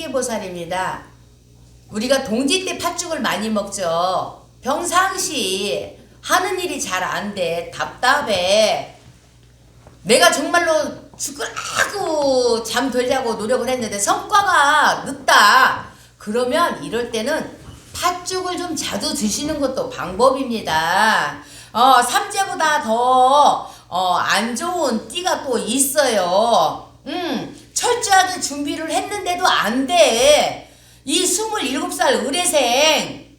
쪽집게보살입니다. 우리가 동지 때 팥죽을 많이 먹죠. 평상시 하는 일이 잘 안 돼. 답답해. 내가 정말로 죽으라고 잠덜 자고 노력을 했는데 성과가 늦다. 그러면 이럴 때는 팥죽을 좀 자주 드시는 것도 방법입니다. 어, 삼재보다 더, 어, 안 좋은 띠가 또 있어요. 음, 철저하게 준비를 했는데도 안 돼. 이 27살 의뢰생,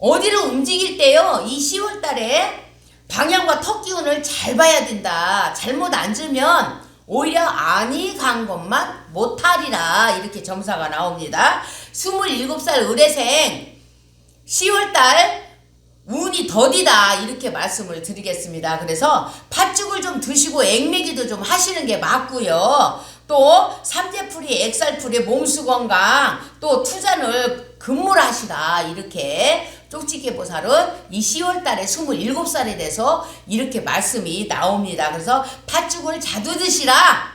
어디로 움직일 때요, 이 10월 달에 방향과 턱 기운을 잘 봐야 된다. 잘못 앉으면 오히려 안이 간 것만 못하리라. 이렇게 점사가 나옵니다. 27살 의뢰생, 10월 달 운이 더디다 이렇게 말씀을 드리겠습니다. 그래서 팥죽을 좀 드시고 액매기도 좀 하시는 게 맞고요. 또 삼재풀이, 액살풀이, 몸수 건강, 또 투자를 근무하시라 이렇게 쪽지게 보살은 이 10월 달에 27살이 돼서 이렇게 말씀이 나옵니다. 그래서 팥죽을 자주 드시라.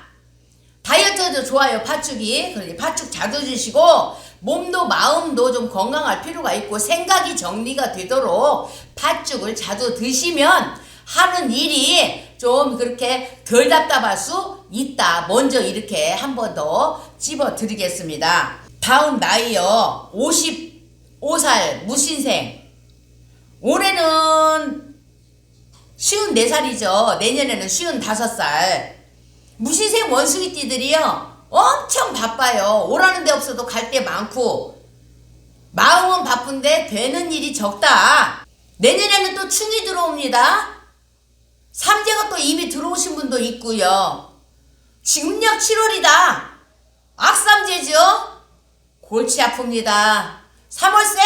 다이어트도 좋아요 팥죽이 그러니 팥죽 자주 드시고 몸도 마음도 좀 건강할 필요가 있고 생각이 정리가 되도록 팥죽을 자주 드시면 하는 일이 좀 그렇게 덜 답답할 수 있다. 먼저 이렇게 한 번더 찝어 드리겠습니다. 다음 나이요. 55살 무신생. 올해는 쉬운 4살이죠. 내년에는 쉬운 5살. 무신생 원숭이띠들이요. 엄청 바빠요. 오라는 데 없어도 갈 데 많고. 마음은 바쁜데 되는 일이 적다. 내년에는 또 충이 들어옵니다 삼재가 또 이미 들어오신 분도 있고요. 약 7월이다. 악삼재죠? 골치 아픕니다. 3월생?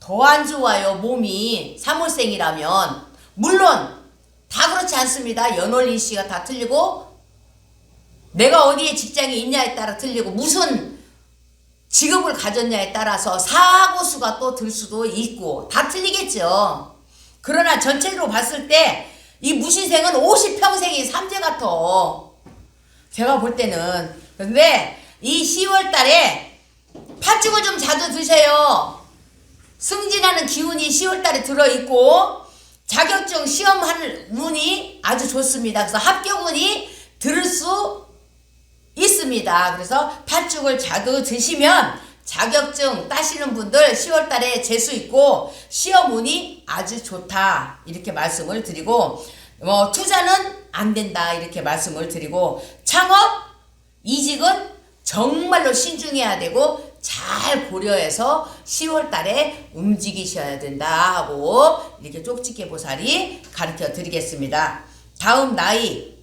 더 안 좋아요 몸이. 3월생이라면. 물론 다 그렇지 않습니다. 연월린 씨가 다 틀리고. 내가 어디에 직장에 있냐에 따라 틀리고 무슨 직업을 가졌냐에 따라서 사고수가 또 들 수도 있고 다 틀리겠죠. 그러나 전체로 봤을 때 이 무신생은 50평생이 삼재 같아. 제가 볼 때는 근데 이 10월 달에 팥죽을 좀 자주 드세요. 승진하는 기운이 10월 달에 들어있고 자격증 시험하는 운이 아주 좋습니다. 그래서 합격운이 들을 수 있습니다. 그래서 팥죽을 자주 드시면 자격증 따시는 분들 10월 달에 재수 있고 시험 운이 아주 좋다. 이렇게 말씀을 드리고 뭐 투자는 안 된다. 이렇게 말씀을 드리고 창업 이직은 정말로 신중해야 되고 잘 고려해서 10월 달에 움직이셔야 된다 하고 이렇게 쪽집게 보살이 가르쳐 드리겠습니다. 다음 나이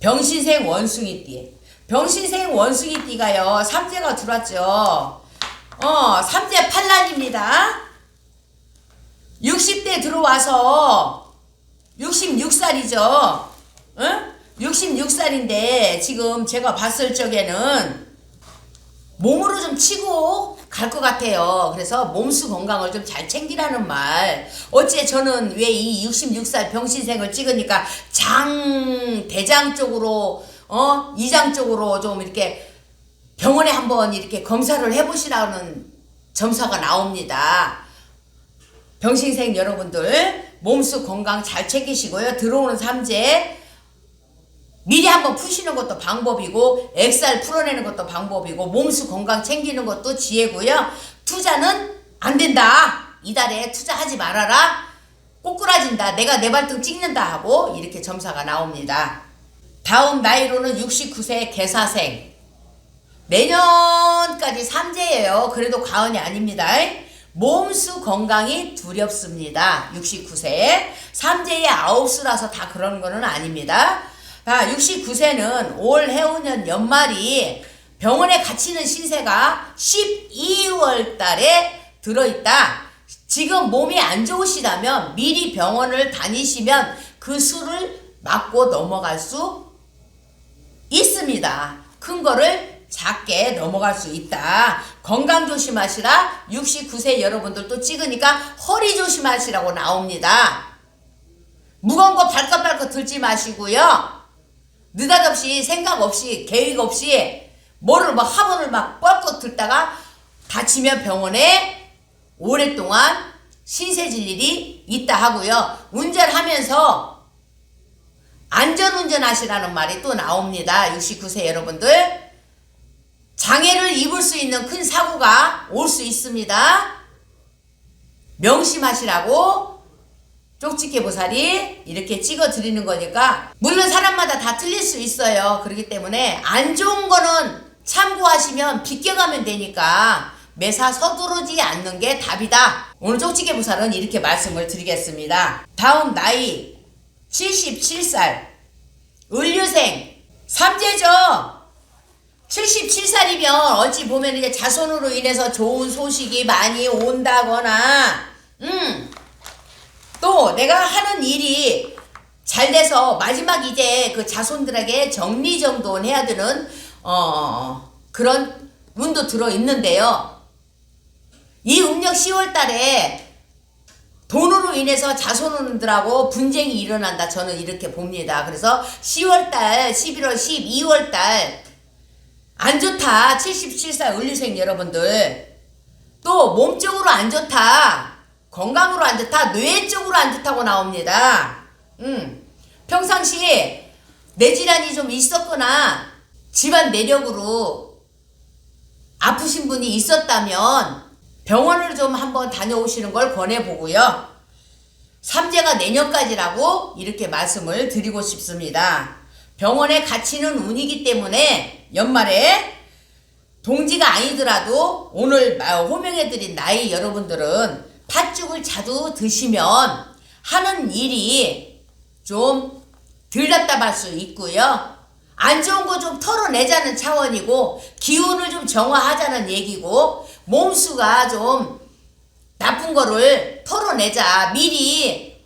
병신생 원숭이띠. 병신생 원숭이띠가요, 삼재가 들어왔죠. 어, 삼재 팔란입니다. 60대 들어와서 66살이죠. 응? 66살인데 지금 제가 봤을 적에는 몸으로 좀 치고 갈 것 같아요. 그래서 몸수 건강을 좀 잘 챙기라는 말. 어째 저는 왜 이 66살 병신생을 찍으니까 장, 대장 쪽으로, 어, 이장 쪽으로 좀 이렇게 병원에 한번 이렇게 검사를 해보시라는 점사가 나옵니다. 병신생 여러분들, 몸수 건강 잘 챙기시고요. 들어오는 삼재, 미리 한번 푸시는 것도 방법이고 액살 풀어내는 것도 방법이고 몸수 건강 챙기는 것도 지혜고요. 투자는 안 된다. 이달에 투자하지 말아라. 꼬꾸라진다. 내가 내 발등 찍는다 하고 이렇게 점사가 나옵니다. 다음 나이로는 69세 개사생. 내년까지 삼재예요. 그래도 과언이 아닙니다. 몸수 건강이 두렵습니다. 69세. 삼재의 아홉 수라서 다 그런 거는 아닙니다. 아, 69세는 올 해운년 연말이 병원에 갇히는 신세가 12월 달에 들어있다. 지금 몸이 안 좋으시다면 미리 병원을 다니시면 그 수를 맞고 넘어갈 수 있습니다. 큰 거를 작게 넘어갈 수 있다. 건강 조심하시라. 69세 여러분들도 찍으니까 허리 조심하시라고 나옵니다. 무거운 거 발긋발긋 들지 마시고요. 느닷없이 생각 없이 계획 없이 뭐를 막 학원을 막 뻘꺽 듣다가 다치면 병원에 오랫동안 신세 질 일이 있다 하고요. 운전하면서 안전운전 하시라는 말이 또 나옵니다. 69세 여러분들. 장애를 입을 수 있는 큰 사고가 올 수 있습니다. 명심하시라고 쪽집게 보살이 이렇게 찍어 드리는 거니까 물론 사람마다 다 틀릴 수 있어요. 그렇기 때문에 안 좋은 거는 참고하시면 비껴가면 되니까 매사 서두르지 않는 게 답이다. 오늘 쪽집게 보살은 이렇게 말씀을 드리겠습니다. 다음 나이 77살 을류생 삼재죠. 77살이면 어찌 보면 이제 자손으로 인해서 좋은 소식이 많이 온다거나, 음, 또 내가 하는 일이 잘 돼서 마지막 이제 그 자손들에게 정리정돈 해야 되는, 어, 그런 운도 들어 있는데요. 이 음력 10월 달에 돈으로 인해서 자손들하고 분쟁이 일어난다. 저는 이렇게 봅니다. 그래서 10월 달, 11월, 12월 달, 안 좋다. 77살 을류생 여러분들. 또 몸쪽으로 안 좋다. 건강으로 안 좋다. 뇌 쪽으로 안 좋다고 나옵니다. 음. 평상시에 뇌질환이 좀 있었거나 집안 내력으로 아프신 분이 있었다면 병원을 좀 한번 다녀오시는 걸 권해보고요. 삼재가 내년까지라고 이렇게 말씀을 드리고 싶습니다. 병원에 갇히는 운이기 때문에 연말에 동지가 아니더라도 오늘 마- 호명해드린 나이 여러분들은 팥죽을 자주 드시면 하는 일이 좀 덜 답답할 수 있고요. 안 좋은 거 좀 털어내자는 차원이고 기운을 좀 정화하자는 얘기고 몸수가 좀 나쁜 거를 털어내자 미리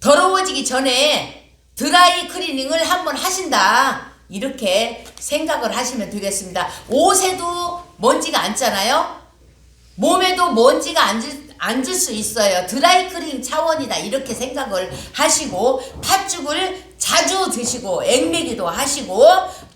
더러워지기 전에 드라이 클리닝을 한번 하신다. 이렇게 생각을 하시면 되겠습니다. 옷에도 먼지가 앉잖아요. 몸에도 먼지가 앉을, 앉을 수 있어요. 드라이 클리닝 차원이다. 이렇게 생각을 하시고 팥죽을 자주 드시고 액매기도 하시고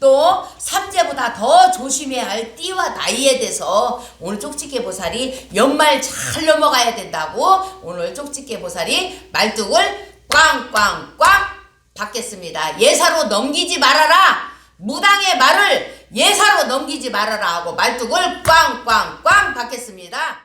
또 삼재보다 더 조심해야 할 띠와 나이에 대해서 오늘 쪽집게 보살이 연말 잘 넘어가야 된다고 오늘 쪽집게 보살이 말뚝을 꽝꽝꽝 받겠습니다. 예사로 넘기지 말아라. 무당의 말을 예사로 넘기지 말아라 하고 말뚝을 꽝꽝꽝 받겠습니다.